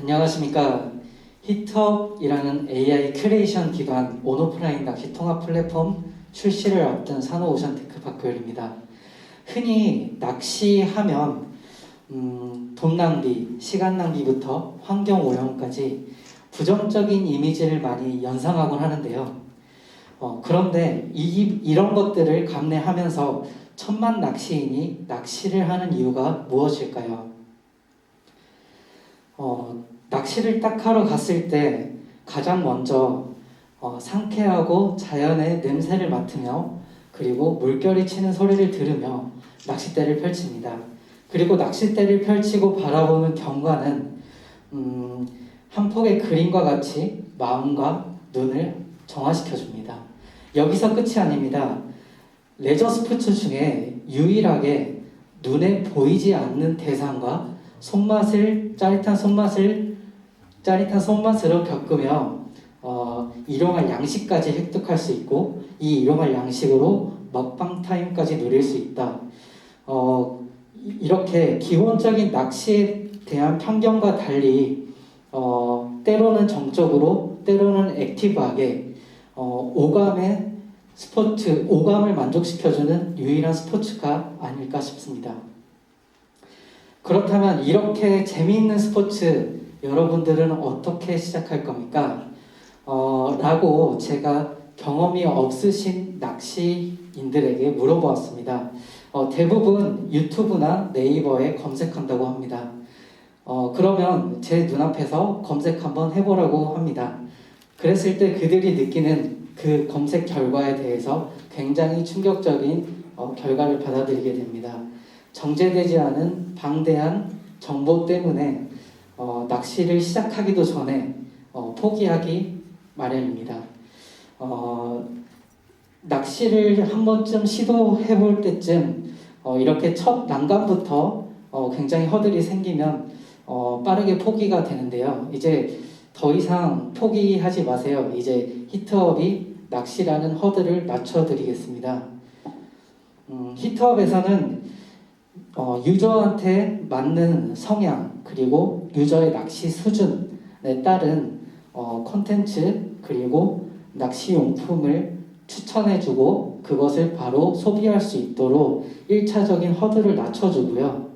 안녕하십니까. 히트업이라는 AI 큐레이션 기반 온오프라인 낚시 통합 플랫폼 출시를 앞둔 산호오션 테크파크열입니다. 흔히 낚시하면 음, 돈 낭비, 시간 낭비부터 환경 오염까지 부정적인 이미지를 많이 연상하곤 하는데요. 어, 그런데 이, 이런 것들을 감내하면서 천만 낚시인이 낚시를 하는 이유가 무엇일까요? 어, 낚시를 딱 하러 갔을 때 가장 먼저 어, 상쾌하고 자연의 냄새를 맡으며 그리고 물결이 치는 소리를 들으며 낚싯대를 펼칩니다. 그리고 낚싯대를 펼치고 바라보는 경관은 음, 한 폭의 그림과 같이 마음과 눈을 정화시켜 줍니다. 여기서 끝이 아닙니다. 레저 스포츠 중에 유일하게 눈에 보이지 않는 대상과 손맛을 짜릿한 손맛을 짜릿한 손맛으로 겪으며 어, 일용할 양식까지 획득할 수 있고 이 일용할 양식으로 먹방 타임까지 누릴 수 있다. 어, 이- 이렇게 기본적인 낚시에 대한 편견과 달리 어, 때로는 정적으로 때로는 액티브하게 어, 오감의 스포츠 오감을 만족시켜주는 유일한 스포츠가 아닐까 싶습니다. 그렇다면 이렇게 재미있는 스포츠 여러분들은 어떻게 시작할 겁니까? 어, 라고 제가 경험이 없으신 낚시인들에게 물어보았습니다. 어, 대부분 유튜브나 네이버에 검색한다고 합니다. 어, 그러면 제 눈앞에서 검색 한번 해보라고 합니다. 그랬을 때 그들이 느끼는 그 검색 결과에 대해서 굉장히 충격적인 어, 결과를 받아들이게 됩니다. 정제되지 않은 방대한 정보 때문에 어, 낚시를 시작하기도 전에 어, 포기하기 마련입니다. 어, 낚시를 한 번쯤 시도해 볼 때쯤 어, 이렇게 첫 난간부터 어, 굉장히 허들이 생기면 어, 빠르게 포기가 되는데요. 이제 더 이상 포기하지 마세요. 이제 히트업이 낚시라는 허들을 낮춰드리겠습니다. 음, 히트업에서는 어, 유저한테 맞는 성향 그리고 유저의 낚시 수준에 따른 어, 콘텐츠 그리고 낚시 용품을 추천해주고 그것을 바로 소비할 수 있도록 1차적인 허들을 낮춰주고요.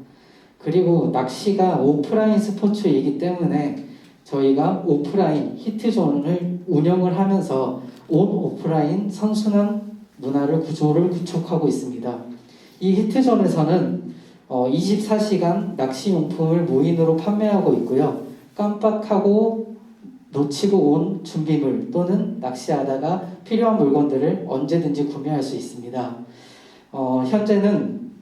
그리고 낚시가 오프라인 스포츠이기 때문에 저희가 오프라인 히트존을 운영을 하면서 온 오프라인 선순환 문화를 구조를 구축하고 있습니다. 이 히트존에서는 어, 24시간 낚시 용품을 무인으로 판매하고 있고요. 깜빡하고 놓치고 온 준비물 또는 낚시하다가 필요한 물건들을 언제든지 구매할 수 있습니다. 어, 현재는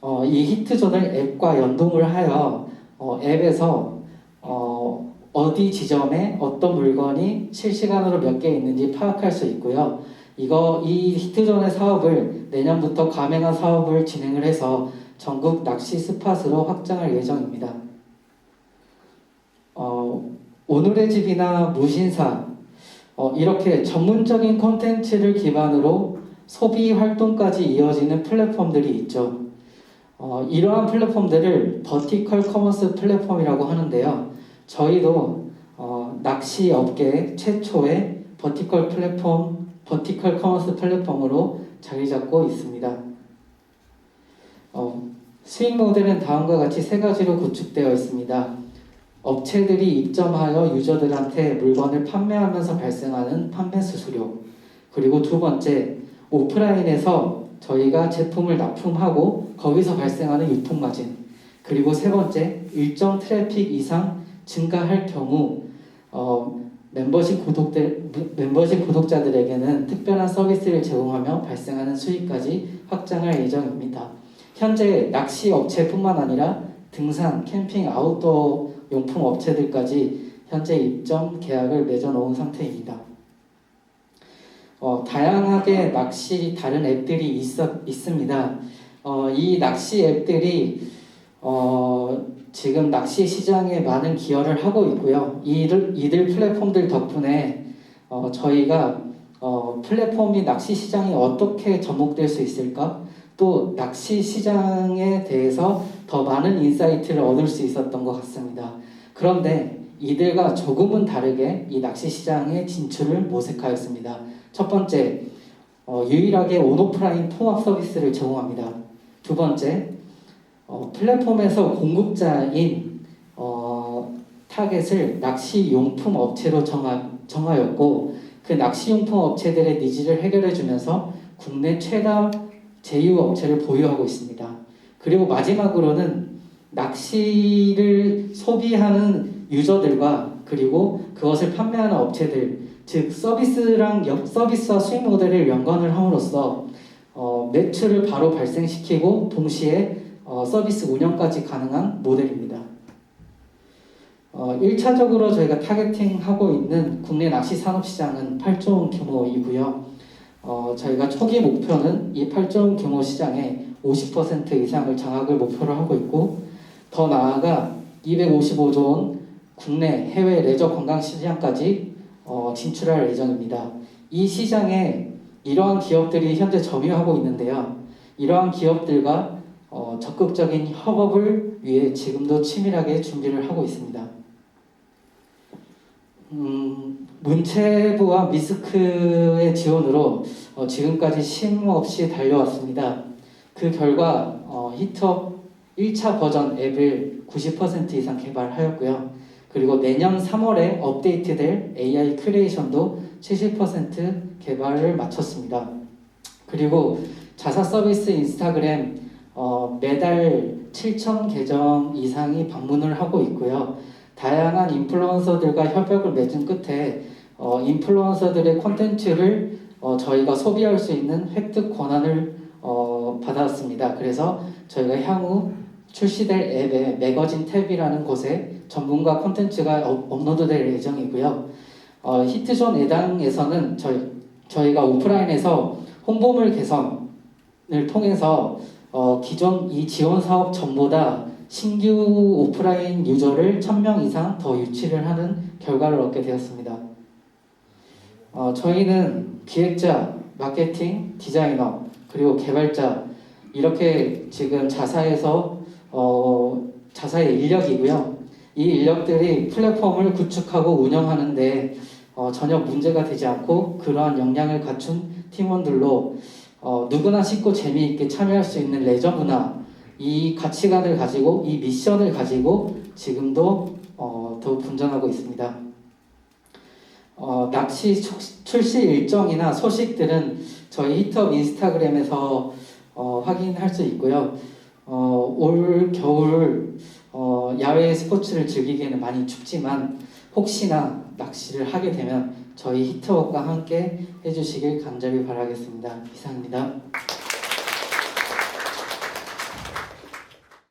어, 이 히트존을 앱과 연동을 하여 어, 앱에서 어, 어디 지점에 어떤 물건이 실시간으로 몇 개 있는지 파악할 수 있고요. 이거 이 히트존의 사업을 내년부터 가맹화 사업을 진행을 해서 전국 낚시 스팟으로 확장할 예정입니다. 어, 오늘의 집이나 무신사 어, 이렇게 전문적인 콘텐츠를 기반으로 소비 활동까지 이어지는 플랫폼들이 있죠. 어, 이러한 플랫폼들을 버티컬 커머스 플랫폼이라고 하는데요. 저희도 어, 낚시 업계 최초의 버티컬 플랫폼, 버티컬 커머스 플랫폼으로 자리 잡고 있습니다. 어, 수익 모델은 다음과 같이 세 가지로 구축되어 있습니다. 업체들이 입점하여 유저들한테 물건을 판매하면서 발생하는 판매 수수료. 그리고 두 번째, 오프라인에서 저희가 제품을 납품하고 거기서 발생하는 유통 마진. 그리고 세 번째, 일정 트래픽 이상 증가할 경우 어, 멤버십 구독들 멤버십 구독자들에게는 특별한 서비스를 제공하며 발생하는 수익까지 확장할 예정입니다. 현재 낚시 업체뿐만 아니라 등산, 캠핑, 아웃도어 용품 업체들까지 현재 입점 계약을 맺어놓은 상태입니다. 어, 다양하게 낚시 다른 앱들이 있어, 있습니다. 어, 이 낚시 앱들이 어, 지금 낚시 시장에 많은 기여를 하고 있고요. 이들, 이들 플랫폼들 덕분에 어, 저희가 어, 플랫폼이 낚시 시장이 어떻게 접목될 수 있을까? 또 낚시 시장에 대해서 더 많은 인사이트를 얻을 수 있었던 것 같습니다. 그런데 이들과 조금은 다르게 이 낚시 시장의 진출을 모색하였습니다. 첫 번째, 어, 유일하게 온오프라인 통합 서비스를 제공합니다. 두 번째, 어, 플랫폼에서 공급자인 어, 타겟을 낚시 용품 업체로 정하, 정하였고 그 낚시 용품 업체들의 니즈를 해결해 주면서 국내 최다 제휴 업체를 보유하고 있습니다. 그리고 마지막으로는 낚시를 소비하는 유저들과 그리고 그것을 판매하는 업체들 즉 서비스랑 역 서비스와 수익 모델을 연관을 함으로써 어, 매출을 바로 발생시키고 동시에 어, 서비스 운영까지 가능한 모델입니다. 어, 1차적으로 저희가 타겟팅하고 있는 국내 낚시 산업 시장은 8조 원 규모이고요. 어, 저희가 초기 목표는 이 8조 원 규모 시장의 50% 이상을 장악을 목표로 하고 있고 더 나아가 255조 원 국내 해외 레저 관광 시장까지 어, 진출할 예정입니다. 이 시장에 이러한 기업들이 현재 점유하고 있는데요. 이러한 기업들과 어, 적극적인 협업을 위해 지금도 치밀하게 준비를 하고 있습니다. 음, 문체부와 미스크의 지원으로 어, 지금까지 쉼 없이 달려왔습니다. 그 결과 어, 히트업 1차 버전 앱을 90% 이상 개발하였고요. 그리고 내년 3월에 업데이트될 AI 큐레이션도 70% 개발을 마쳤습니다. 그리고 자사 서비스 인스타그램 어, 매달 7천 계정 이상이 방문을 하고 있고요. 다양한 인플루언서들과 협약을 맺은 끝에 어, 인플루언서들의 콘텐츠를 어, 저희가 소비할 수 있는 획득 권한을 어, 받았습니다. 그래서 저희가 향후 출시될 앱의 매거진 탭이라는 곳에 전문가 콘텐츠가 업- 업로드될 예정이고요. 어, 히트존 예당에서는 저희, 저희가 오프라인에서 홍보물 개선을 통해서 어, 기존 이 지원 사업 전보다 신규 오프라인 유저를 1000명 이상 더 유치를 하는 결과를 얻게 되었습니다. 어, 저희는 기획자, 마케팅, 디자이너, 그리고 개발자 이렇게 지금 자사에서 어, 자사의 인력이고요. 이 인력들이 플랫폼을 구축하고 운영하는데 어, 전혀 문제가 되지 않고 그러한 역량을 갖춘 팀원들로 어, 누구나 쉽고 재미있게 참여할 수 있는 레저 문화 이 가치관을 가지고 이 미션을 가지고 지금도 어, 더욱 분전하고 있습니다. 어, 낚시 출- 출시 일정이나 소식들은 저희 히트업 인스타그램에서 어, 확인할 수 있고요. 어, 올 겨울 어, 야외 스포츠를 즐기기에는 많이 춥지만 혹시나 낚시를 하게 되면 저희 히트업과 함께 해주시길 간절히 바라겠습니다. 이상입니다.